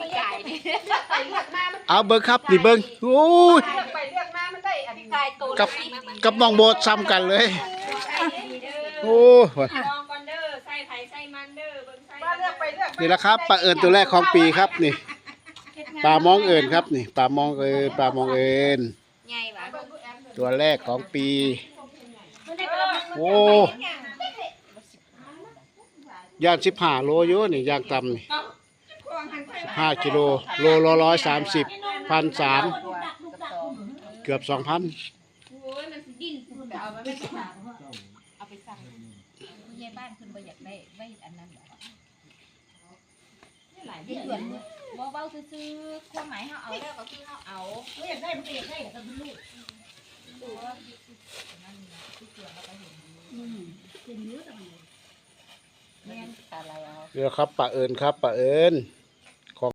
ปีกายนี่ไปเลือกมามันเอาเบิ่งครับนี่เบิ่งโอ้ยเลือกไปเลือกมามันได้อันกายตัวกับกับน้องโบดซ้ำกันเลยโอ้ยลองก่อนเด้อใส่ไผ่ใส่มันเด้อเบิ่งใส่ว่าเลือกไปเลือกมานี่แหละครับปลาเอิญตัวแรกของปีครับนี่ปลามองเอิญครับนี่ปลามองเอิญปลามองเอิญใหญ่หวะตัวแรกของปีโอ้ย่างสิบห้าโลอยู่นี่ย่างต่ำนี่ ห้ากิโลโลละร้อยสามสิบพันสามเกือบสองพันโอ้ยมันสิดิ้นเอาไว้ไม่ถามเอาไปสั่งผู้ใหญ่บ้านคุณบ่อยากได้ไม่อันนั้นหรอกหลายเดือนบ่เว้าซื่อๆความหมายเฮาเอาแล้วก็คือเฮาเอาอยากได้มันก็อยากได้แต่มันลูกแม่นอะไรเอาเรือครับปลาเอิญครับปลาเอิญเ